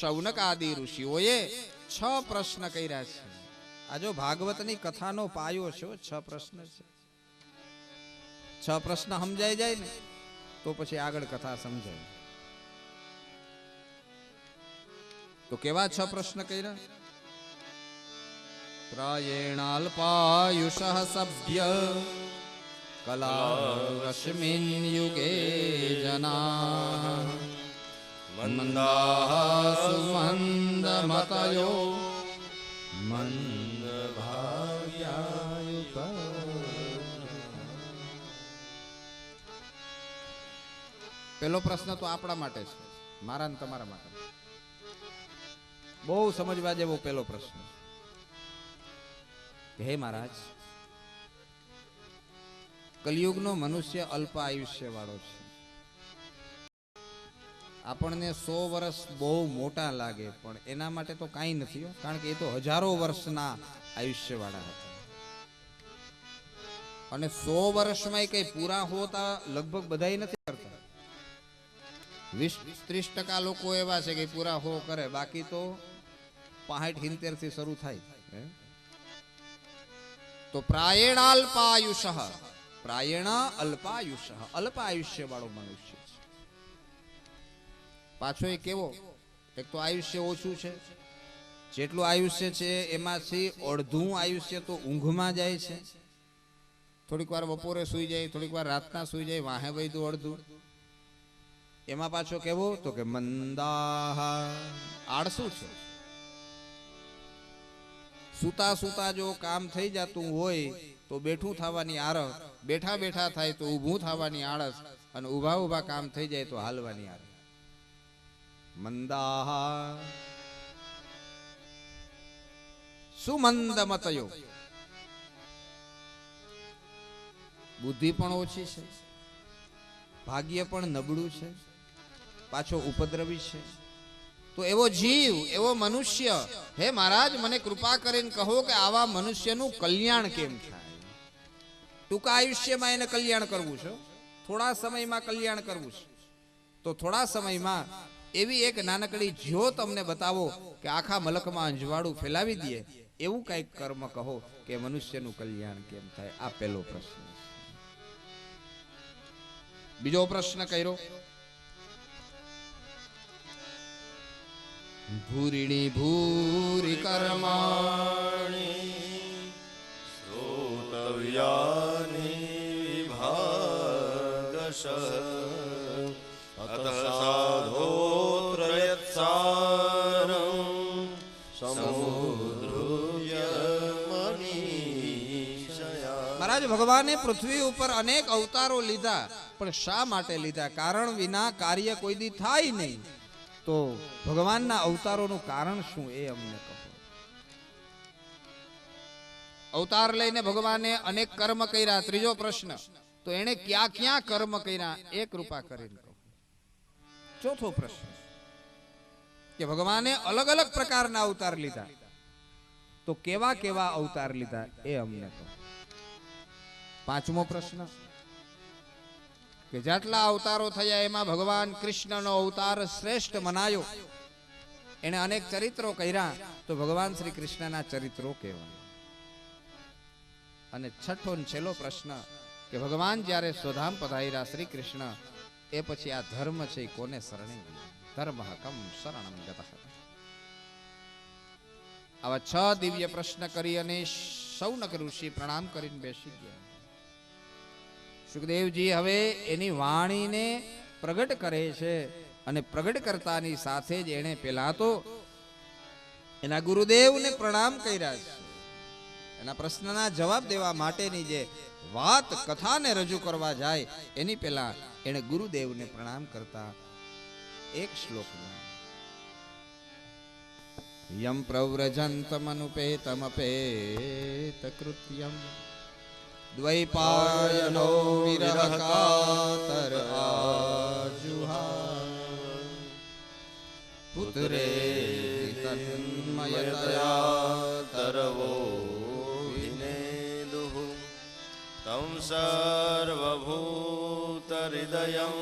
શૌનક આદિ ઋષિઓએ છ પ્રશ્ન કર્યા છે. આ ભાગવતની કથાનો પાયો છે છ પ્રશ્ન છે. છ પ્રશ્ન સમજાઈ જાય ને, તો પછી આગળ કથા સમજાય. તો કેવા છ પ્રશ્ન કર્યા? પ્રાયેણાલ્પાયુષ સભ્ય કલાવસ્મિન યુગે જના. મંદાસુ મંદમતયો મંદ પેલો પ્રશ્ન તો આપણા માટે છે. મારા ને તમારા માટે. બહુ સમજવા જેવો પેલો પ્રશ્ન. હે મહારાજ કલયુગનો મનુષ્ય અલ્પ આયુષ્ય વાળો છે. આપણને સો વર્ષ બહુ મોટા લાગે, પણ એના માટે તો કાંઈ નથી કારણ કે એ તો હજારો વર્ષના આયુષ્ય વાળા હતા. અને સો વર્ષમાં કઈ પૂરા હોતા લગભગ બધાય નથી કરતા. વીસ, ત્રીસ ટકા લોકો એવા છે કે પૂરા હો કરે, બાકી તો પાસઠ હિંતેરથી શરૂ થાય. તો પ્રાયણ અલ્પાયુષ પ્રાયણ અલ્પાયુષ અલ્પ આયુષ્ય વાળો મનુષ્ય. પાછો એ કેવો? એક તો આયુષ્ય ઓછું છે. જેટલું આયુષ્ય છે એમાંથી અડધું આયુષ્ય તો ઊંઘમાં જાય છે. થોડીક વાર બપોરે સુઈ જાય, થોડીક વાર રાતના સુઈ જાય, વાહે વૈધું અડધું. એમાં પાછો કેવો? તો કે મંદાહ. આળસુ છે. સુતા સુતા જો કામ થઈ જતું હોય તો બેઠું થવાની આરસ બેઠા બેઠા થાય તો ઊભું થવાની આળસ અને ઊભા ઊભા કામ થઈ જાય તો હાલવાની આળસ. મંદાહ. સુમંદ મતયો બુદ્ધિ પણ ઓછી છે. ભાગ્ય પણ નબળું છે. પાછો ઉપદ્રવી છે. તો એવો જીવ, એવો મનુષ્ય, હે મહારાજ, મને કૃપા કરીને કહો કે આવા મનુષ્યનું કલ્યાણ કેમ થાય? ટૂંકા આયુષ્યમાં એને કલ્યાણ કરવું છે. થોડા સમયમાં કલ્યાણ કરવું છે. તો થોડા સમયમાં એવી એક નાનકડી જો તમને બતાવો કે આખા મલકમાં અંજવાળું ફેલાવી દે એવું કંઈક કર્મ કહો કે મનુષ્યનું કલ્યાણ કેમ થાય? આ પહેલો પ્રશ્ન. બીજો પ્રશ્ન કર્યો. ભૂરીણી ભૂરી કર્માણી, શ્રોતવ્યાની ભાગશ ભગવાને પૃથ્વી ઉપર અનેક અવતારો લીધા, પણ શા માટે લીધા? કારણ વિના કાર્ય કોઈ દી થાય નહીં. તો ભગવાનના અવતારોનું કારણ શું એ અમને કહો. અવતાર લઈને ભગવાને અનેક કર્મ કર્યા. ત્રીજો પ્રશ્ન, તો એને ક્યાં ક્યાં કર્મ કર્યા? એ કૃપા કરીને કહો. ચોથો પ્રશ્ન, કે ભગવાને અલગ અલગ પ્રકારના અવતાર લીધા. તો કેવા કેવા અવતાર લીધા એ અમને કહો. પાંચમો પ્રશ્ન. કે જેટલા અવતારો થયા એમાં ભગવાન કૃષ્ણનો અવતાર શ્રેષ્ઠ મનાયો. એને અનેક ચરિત્રો કર્યા, તો ભગવાન શ્રી કૃષ્ણના ચરિત્રો કહેવાય. અને છઠ્ઠો છેલ્લો પ્રશ્ન, કે ભગવાન જ્યારે સ્વધામ પધાર્યા શ્રી કૃષ્ણ, એ પછી આ ધર્મ છે કોને શરણે ધર્મ હકમ શરણમ આવા છ દિવ્ય પ્રશ્ન કરી અને સૌનક ઋષિ પ્રણામ કરીને બેસી ગયા. સુખદેવજી હવે એની વાણીને પ્રગટ કરે છે અને પ્રગટ કરતાની સાથે જ એણે પેલા તો એના ગુરુદેવને પ્રણામ કર્યા છે. એના પ્રશ્નના જવાબ દેવા માટેની જે વાત કથાને રજૂ કરવા જાય, એની પેલા એણે ગુરુદેવને પ્રણામ કરતા એક શ્લોકમાં યમ પ્રવ્રજંતમનુપેતમપેત કૃત્યમ દ્વૈપાયનો વિરહ કાતર આજુહા પુત્રે તન્મયતયા તરવો વિનેદુઃ તમ સર્વભૂત હૃદયં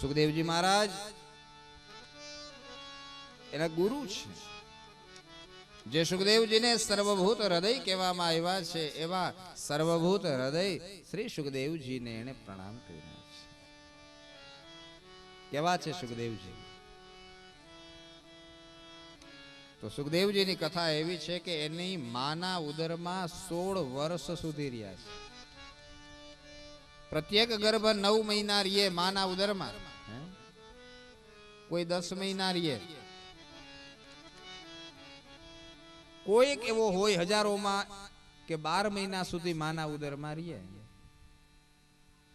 સુખદેવજી મહારાજ, એના ગુરુ છે. જે સુખદેવજીને સર્વભૂત હૃદય કહેવામાં આવ્યા છે, એવા સર્વભૂત હૃદય શ્રી સુખદેવજીને એને પ્રણામ કર્યા છે. કેવા છે સુખદેવજી? તો સુખદેવજીની કથા એવી છે કે એની માના ઉદરમાં સોળ વર્ષ સુધી રહ્યા છે. પ્રત્યેક ગર્ભ નવ મહિના રીએ માના ઉદરમાં. કોઈ દસ મહિના રીએ. કોઈક એવો હોય હજારોમાં કે બાર મહિના સુધી માના ઉદરમાં રીએ.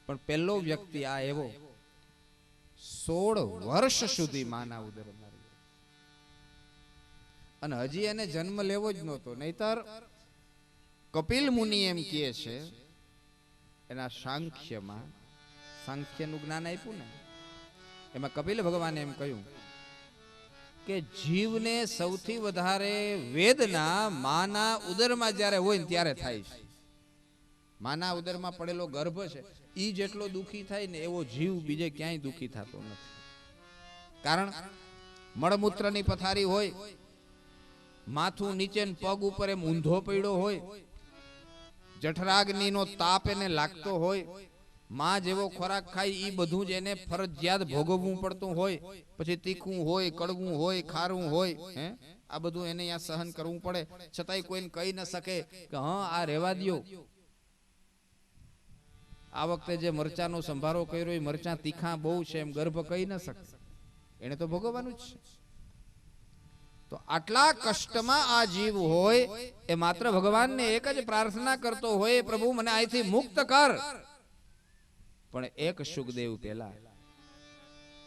પણ પહેલો વ્યક્તિ આ એવો સોળ વર્ષ સુધી માના ઉદરમાં અને હજી એને જન્મ લેવો જ નહોતો. નહીતર કપિલ મુનિ એમ કહે છે એના સાંખ્યમાં સાંખ્યનું જ્ઞાન આપ્યું ને? એમાં કપિલ ભગવાને એમ કહ્યું કે જીવને સૌથી વધારે વેદના માના ઉદરમાં જ્યારે હોય ને ત્યારે થાય છે. માના ઉદરમાં પડેલો ગર્ભ છે એ જેટલો દુઃખી થાય ને એવો જીવ બીજે ક્યાંય દુઃખી થતો નથી. કારણ મળમૂત્રની પથારી હોય, માથું નીચે પગ ઉપર એમ ઊંધો પડ્યો હોય જઠરાગ્નિનો તાપ એને લાગતો હોય, માં જેવો ખોરાક ખાય એ બધું જ એને ફરજિયાત ભોગવવું પડતું હોય. પછી તીખું હોય, કડવું હોય, ખારું હોય, હે? આ બધું એને અહીંયા સહન કરવું પડે. છતાંય કોઈને કહી ન શકે કે, હા, આ રહેવા દો આ વખતે જે મરચાનો સંભારો કર્યો, એ મરચા તીખા બહુ છે એમ ગર્ભ કહી ન શકે. એને તો ભોગવવાનું જ છે. તો આટલા કષ્ટમાં આ જીવ હોય એ માત્ર ભગવાનને એક જ પ્રાર્થના કરતો હોય પ્રભુ મને અહીંથી મુક્ત કર. પણ એક સુખદેવ પેલા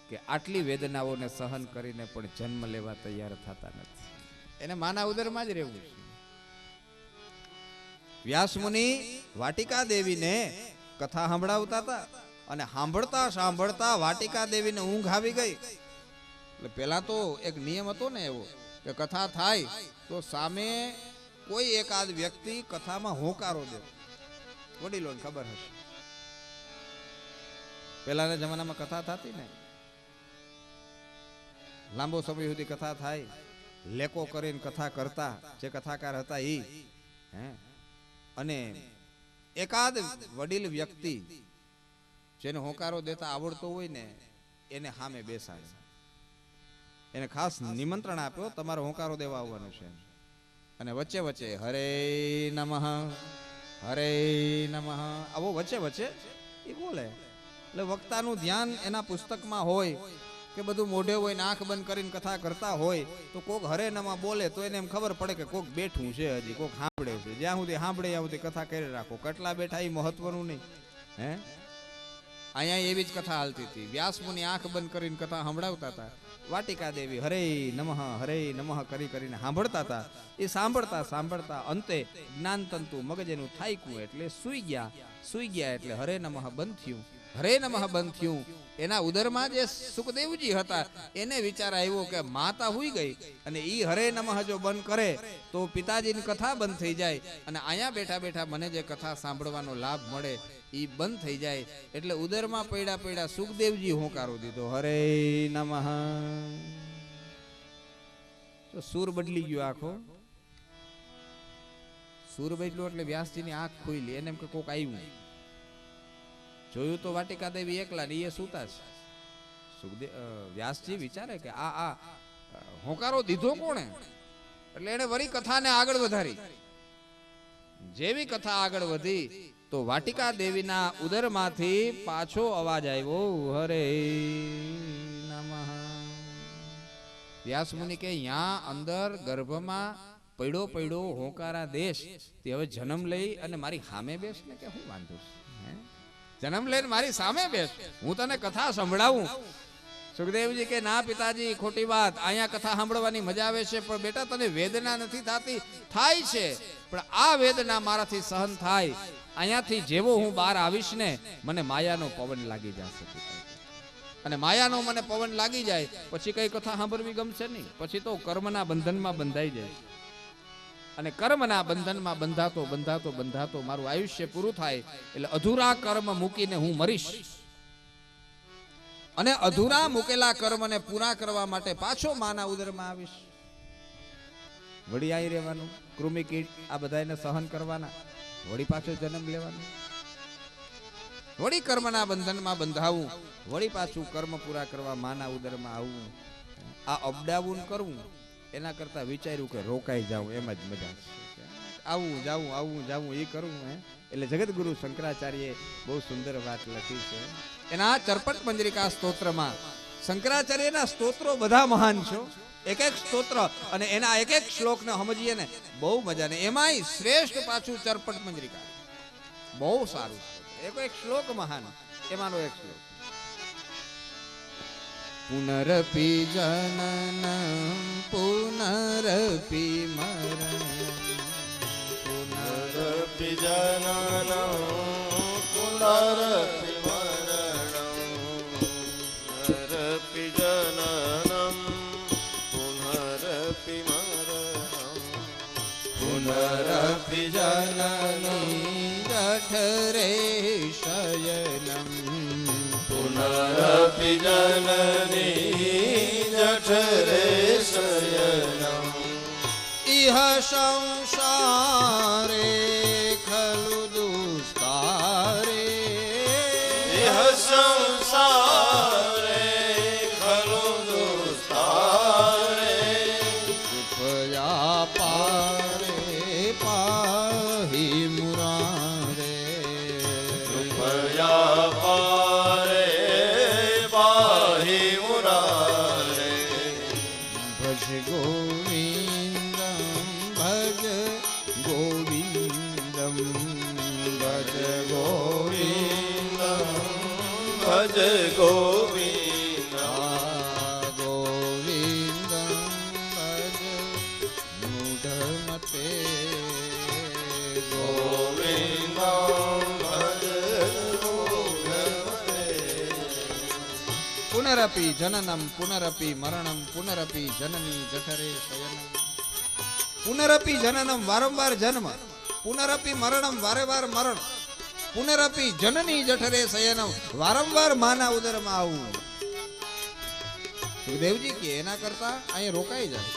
કે આટલી વેદનાઓને સહન કરીને પણ જન્મ લેવા તૈયાર થતા નથી. એને માના ઉદરમાં જ રહેવું છે. વ્યાસ મુનિ વાટિકા દેવીને કથા સંભળાવતા હતા અને સાંભળતા સાંભળતા વાટિકા દેવીને ઊંઘ આવી ગઈ. એટલે પેલા તો એક નિયમ હતો ને એવો કે કથા થાય, તો સામે કોઈ એકાદ વ્યક્તિ કથામાં હોંકારો દે. વડીલોને ખબર હશે. પહેલાના જમાનામાં કથા થતી ને. લાંબો સમય સુધી કથા થાય, લેકો કરીને કથા કરતા, જે કથાકાર હતા એ હે? અને એકાદ વડીલ વ્યક્તિ જેને હોંકારો દેતા આવડતો હોય ને, એને સામે બેસાડે. એને ખાસ નિમંત્રણ આપ્યો, તમારો હોંકારો દેવા આવવાનું છે. અને વચ્ચે વચ્ચે હરે નમઃ હરે નમઃ, આવો વચ્ચે વચ્ચે એ બોલે. એટલે વક્તાનું ધ્યાન એના પુસ્તકમાં હોય કે બધું મોઢે હોય આંખ બંધ કરીને કથા કરતા હોય, તો કોક હરે નમઃ બોલે તો એને એમ ખબર પડે કે કોક બેઠું છે હજી, કોક સાંભળે છે. જ્યાં સુધી સાંભળે ત્યાં સુધી કથા કરી રાખો. કેટલા બેઠા એ મહત્વનું નહીં. હે? અહીંયા એવી જ કથા હાલતી હતી. વ્યાસ મુનિ આંખ બંધ કરીને કથા સંભળાવતા હતા. વાટિકા દેવી, હરે નમઃ હરે નમઃ કરી કરીને સાંભળતા હતા. એ સાંભળતા સાંભળતા અંતે જ્ઞાન તંતુ મગજનું થાયકું એટલે સુઈ ગયા. સુઈ ગયા એટલે હરે નમઃ બંધ થયું. હરે નમઃ બંધ થયું. એના ઉદરમાં જે સુખદેવજી હતા, એને વિચાર આવ્યો કે માતા હુઈ ગઈ અને ઈ હરે નમઃ જો બંધ કરે, તો પિતાજીની કથા બંધ થઈ જાય. અને અહીંયા બેઠા બેઠા મને જે કથા સાંભળવાનો લાભ મળે ઈ બંધ થઈ જાય એટલે ઉદરમાં પડ્યા પડ્યા સુખદેવજી હોંકારો દીધો. હરે નમઃ. તો સૂર બદલી ગયો આખો. સૂર બદલ્યો એટલે વ્યાસજીની આંખ ખુલી. એને એમ કે કોક આવ્યું જોયું તો વાટિકા દેવી એકલા ને એ સૂતા છે સુખદેવ વ્યાસજી વિચારે કે આ આ, હોંકારો દીધો કોણે? એટલે એને વળી કથાને આગળ વધારી. જેવી કથા આગળ વધી તો વાટિકા દેવીના ઉદરમાંથી પાછો અવાજ આવ્યો, હરે નમઃ. વ્યાસ મુનિ કે, યા અંદર ગર્ભમાં પડ્યો પડ્યો હોંકારા દેશ, તે હવે જન્મ લઈ અને મારી સામે બેસ ને કે હું વાંધો જન્મ લઈને મારી સામે બેસ, હું તને કથા સંભળાવું. સુખદેવજી કે, ના પિતાજી, ખોટી વાત. અહીંયા કથા સાંભળવાની મજા આવે છે, પણ બેટા, તને વેદના નથી થતી. થાય છે, પણ આ વેદના મારાથી સહન થાય. અહીંયાથી જેવો હું બહાર આવીશ ને, મને માયાનો પવન લાગી જશે અને માયાનો મને પવન લાગી જાય, પછી કઈ કથા સાંભળવી ગમશે નહીં. પછી તો કર્મના બંધનમાં બંધાઈ જાય. અને કર્મના બંધનમાં બંધાતો બંધાતો બંધાતો મારું આયુષ્ય પૂરું થાય. એટલે અધૂરા કર્મ મૂકીને હું મરીશ. અને અધૂરા મૂકેલા કર્મને પૂરા કરવા માટે પાછો માના ઉદરમાં આવીશ. વળી આવી રહેવાનું, કૃમિ કીટ, આ બધાને સહન કરવાના. વળી પાછો જન્મ લેવાનો. વળી કર્મના બંધનમાં બંધાવું. વળી પાછું કર્મ પૂરા કરવા માના ઉદરમાં આવવું આ અપડાઉન કરવું, એના કરતા વિચાર્યું કે રોકાઈ જાઉં, એમ જ મજા છે. આવું જાવું આવું જાવું એ કરવું હે. એટલે જગતગુરુ શંકરાચાર્યે બહુ સુંદર વાત લખી છે. એના આ ચરપટ મંજરિકા સ્તોત્રમાં. શંકરાચાર્યના સ્તોત્રો બધા મહાન છો. એક એક સ્તોત્ર અને એના એક એક શ્લોકને સમજીએ ને બહુ મજા ને. એમાંય શ્રેષ્ઠ પાછું ચરપટ મંજરિકા બહુ સારું. એક એક શ્લોક મહાન. એમાંનો એક શ્લોક. પુનરપિ જનન પુનરપિ મરણ. પુનરપિ જનન પુનરપિ પુનરપી જનની જઠરે શયનમ પુનરપિ જનની જઠરે શયનम् ઇહ પુનરપી જનનમ પુનરપી મરણમ પુનરપી જનની જઠરે શયનમ પુનરપી જનનમ વારંવાર જન્મ પુનરપી મરણમ વારે વાર મરણ પુનરપી જનની જઠરે શયનમ વારંવાર માના ઉદરમાં આવવું સુખદેવજી કે એના કરતા અહીંયા રોકાઈ જાય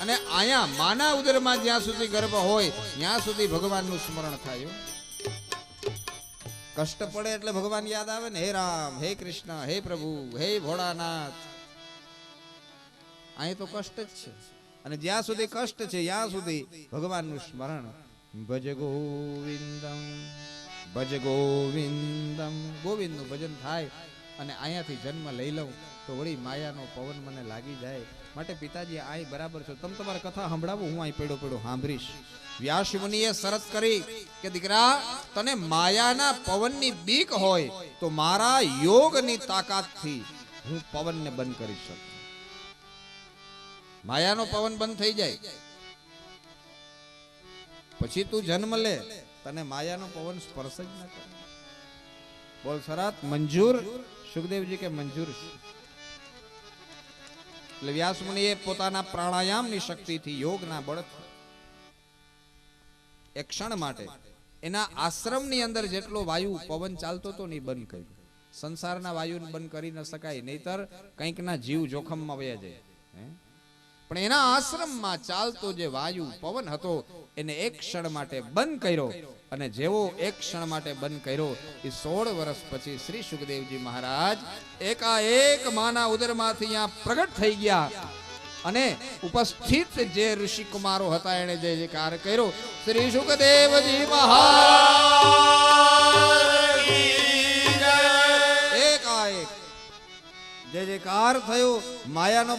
અને અહીંયા માના ઉદરમાં જ્યાં સુધી ગર્ભ હોય, ત્યાં સુધી ભગવાનનું સ્મરણ થાય. કષ્ટ પડે એટલે ભગવાન યાદ આવે ને, હે રામ, હે કૃષ્ણ, હે પ્રભુ, હે ભોળાનાથ. અહીં તો કષ્ટ જ છે. અને જ્યાં સુધી કષ્ટ છે, ત્યાં સુધી ભગવાનનું સ્મરણ. ભજ ગોવિંદમ ભજ ગોવિંદમ. ગોવિંદનું ભજન થાય. અને અહીંયાથી જન્મ લઈ લઉં, તો વળી માયાનો પવન મને લાગી જાય. માટે પિતાજી અહીં બરાબર છો. તમે તમારા કથા સંભળાવો, હું અહીં પેડો પેડો સાંભળીશ. વ્યાસ શરત કરી કે, દીકરા, તને માયાના પવનની બીક હોય, તો મારા યોગની તાકાતથી હું પવનને બંધ કરી શકું. માયાનો પવન બંધ થઈ જાય. પછી તું જન્મ લે, તને માયાનો પવન સ્પર્શ જ ન કરે. બોલ સરાત મંજૂર સુખદેવજી કે મંજૂર એટલે વ્યાસ મુનિએ પોતાના પ્રાણાયામની શક્તિથી યોગના બળથી એક ક્ષણ માટે એના આશ્રમની અંદર જેટલો વાયુ પવન ચાલતો હતો ને બંધ કર્યું. સંસારના વાયુને બંધ કરી ન શકાય, નહીતર કંઈકના જીવ જોખમમાં વયા જાય? પણ એના આશ્રમમાં ચાલતો જે વાયુ પવન હતો, એને એક ક્ષણ માટે બંધ કર્યો. અને જેવો એક ક્ષણ માટે બંધ કર્યો, એ સોળ વર્ષ પછી શ્રી સુખદેવજી મહારાજ એકાએક માના ઉદરમાંથી અહીંયા પ્રગટ થઈ ગયા. અને ઉપસ્થિત જે ઋષિ કુમારો હતા એને જે કાર કર્યો, શ્રી સુખદેવજી મહારાજ. એકાએક જે જે કાર થયો, માયાનો